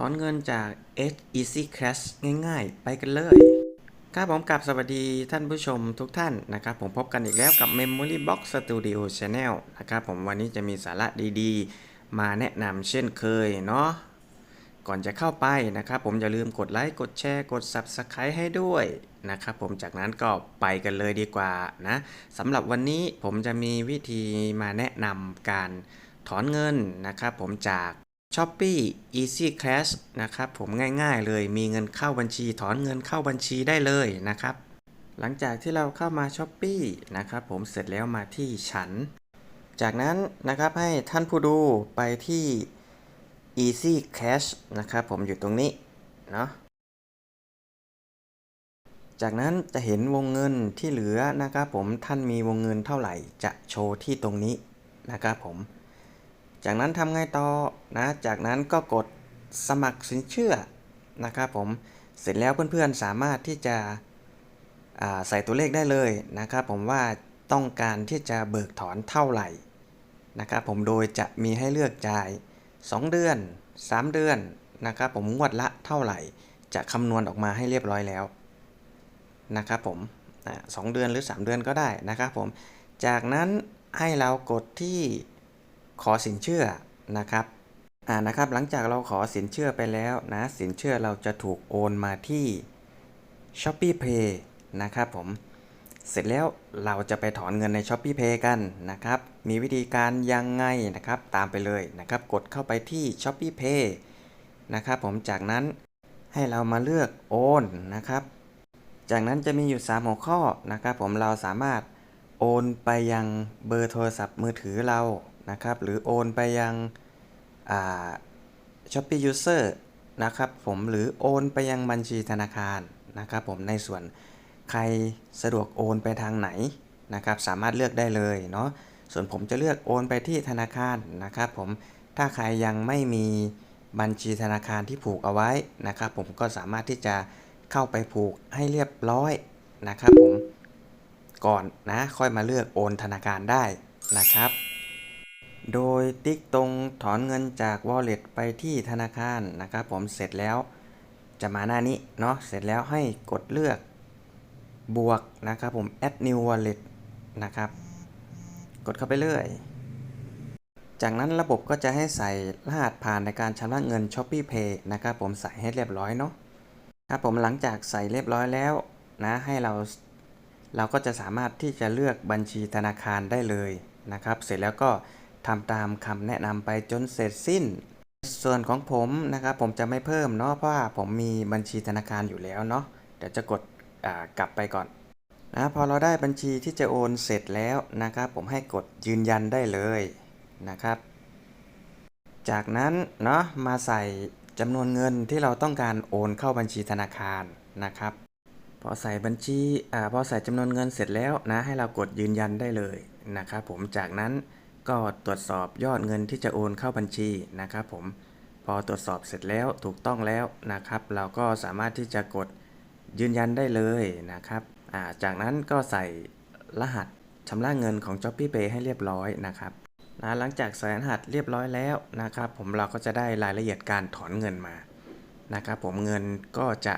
ถอนเงินจาก H Easy Cash ง่ายๆ ไปกันเลย ครับผมกับสวัสดีท่านผู้ชมทุกท่านนะครับ ผมพบกันอีกแล้วกับ Memory Box Studio Channel นะครับผมวันนี้จะมีสาระดีๆ มาแนะนำเช่นเคยเนาะก่อนจะเข้าไปนะครับ ผมอย่าลืมกดไลค์กดแชร์กด Subscribe ให้ด้วยนะครับผมจากนั้นก็ไปกันเลยดีกว่านะสำหรับวันนี้ผมจะมีวิธีมาแนะนำการถอนเงินนะครับผมจาก s h o p e e Easy Cash นะครับผมง่ายๆเลยมีเงินเข้าบัญชีถอนเงินเข้าบัญชีได้เลยนะครับ หลังจากที่เราเข้ามา s h o p e e นะครับผมเสร็จแล้วมาที่ฉัน จากนั้นนะครับให้ท่านผู้ดูไปที่ Easy Cash นะครับผมอยู่ตรงนี้เนาะจากนั้นจะเห็นวงเงินที่เหลือนะครับผมท่านมีวงเงินเท่าไหร่จะโชว์ที่ตรงนี้นะครับผม จากนั้นทำไงต่อนะ จากนั้นก็กดสมัครสินเชื่อนะครับผม เสร็จแล้วเพื่อนๆสามารถที่จะใส่ตัวเลขได้เลยนะครับผมว่าต้องการที่จะเบิกถอนเท่าไหร่นะครับผมโดยจะมีให้เลือกจ่าย 2 เดือน 3 เดือนนะครับผมงวดละเท่าไหร่ จะคำนวณออกมาให้เรียบร้อยแล้วนะครับผมสองเดือนหรือ 3 เดือนก็ได้นะครับผม จากนั้นให้เรากดที่ ขอสินเชื่อนะครับอ่านะครับหลังจากเราขอสินเชื่อไปแล้วนะสินเชื่อเราจะถูกโอนมาที่ Shopee Pay นะครับผมเสร็จแล้วเราจะไปถอนเงินใน Shopee Pay กันนะครับ มีวิธีการยังไงนะครับตามไปเลยนะครับ กดเข้าไปที่ Shopee Pay นะครับผมจากนั้นให้เรามาเลือกโอนนะครับ จากนั้นจะมีอยู่ 3 หัวข้อนะครับ ผมเราสามารถโอนไปยังเบอร์โทรศัพท์มือถือเรา นะครับ หรือโอนไปยังช้อปปี้ยูเซอร์นะครับผมหรือโอนไปยังบัญชีธนาคารนะครับผมในส่วนใครสะดวกโอนไปทางไหนนะครับสามารถเลือกได้เลยเนาะส่วนผมจะเลือกโอนไปที่ธนาคารนะครับผมถ้าใครยังไม่มีบัญชีธนาคารที่ผูกเอาไว้นะครับผมก็สามารถที่จะเข้าไปผูกให้เรียบร้อยนะครับผมก่อนนะค่อยมาเลือกโอนธนาคารได้นะครับ โดยติ๊กตรงถอนเงินจาก Wallet ไปที่ธนาคารนะครับ ผมเสร็จแล้วจะมาหน้านี้เนาะเสร็จแล้วให้กดเลือกบวกนะครับผม add new wallet นะครับ กดเข้าไปเรื่อย จากนั้นระบบก็จะให้ใส่รหัสผ่านในการชำระเงิน Shopee Pay นะครับผมใส่ให้เรียบร้อยเนาะครับผมหลังจากใส่เรียบร้อยแล้วนะให้เราเราก็จะสามารถที่จะเลือกบัญชีธนาคารได้เลยนะครับ เสร็จแล้วก็ ทำตามคำแนะนำไปจนเสร็จสิ้น ส่วนของผมนะครับผมจะไม่เพิ่มเนาะเพราะว่าผมมีบัญชีธนาคารอยู่แล้วเนาะเดี๋ยวจะกดกลับไปก่อนนะพอเราได้บัญชีที่จะโอนเสร็จแล้วนะครับ ผมให้กดยืนยันได้เลยนะครับ จากนั้นเนาะมาใส่จำนวนเงินที่เราต้องการโอนเข้าบัญชีธนาคารนะครับ พอใส่บัญชีอ่าพอใส่จำนวนเงินเสร็จแล้วนะให้เรากดยืนยันได้เลยนะครับ ผมจากนั้น ก็ตรวจสอบยอดเงินที่จะโอนเข้าบัญชีนะครับผมพอตรวจสอบเสร็จแล้วถูกต้องแล้วนะครับ เราก็สามารถที่จะกดยืนยันได้เลยนะครับจากนั้นก็ใส่รหัสชำระเงินของ j o p e e Pay ให้เรียบร้อยนะครับนะหลังจากใส่รหัสเรียบร้อยแล้วนะครับ ผมเราก็จะได้รายละเอียดการถอนเงินมานะครับ ผมเงินก็จะ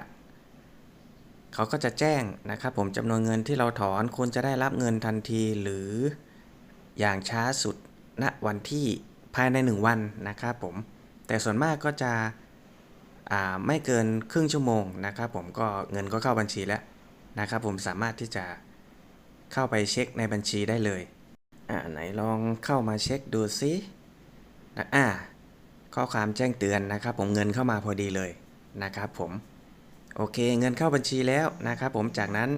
เขาก็จะแจ้งนะครับ ผมจำนวนเงินที่เราถอนคุณจะได้รับเงินทันทีหรือ อย่างช้าสุดณวันที่ภายใน 1 วันนะครับผม แต่ส่วนมากก็จะไม่เกินครึ่งชั่วโมงนะครับผมก็เงินก็เข้าบัญชีแล้วนะครับผมสามารถที่จะเข้าไปเช็คในบัญชีได้เลยอ่าไหนลองเข้ามาเช็คดูซินะอ่าข้อความแจ้งเตือนนะครับ ผมเงินเข้ามาพอดีเลยนะครับผมโอเคเงินเข้าบัญชีแล้วนะครับผมจากนั้น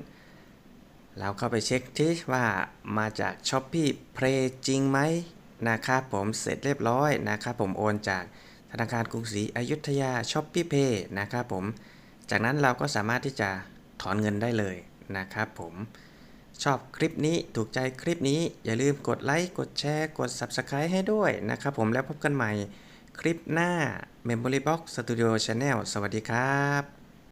เราเข้าไปเช็คที่ว่ามาจาก s h อ p e e Play จริงไหมนะครับผมเสร็จเรียบร้อยนะครับผมโอนจากธนาคารกรุงศรีอยุธยา s h อ p e e Pay นะครับผม จากนั้นเราก็สามารถที่จะถอนเงินได้เลยนะครับผมชอบคลิปนี้ถูกใจคลิปนี้อย่าลืมกดไลค์กดแชร์กด Subscribe ให้ด้วยนะครับผมแล้วพบกันใหม่คลิปหน้า Memory Box Studio Channel สวัสดีครับ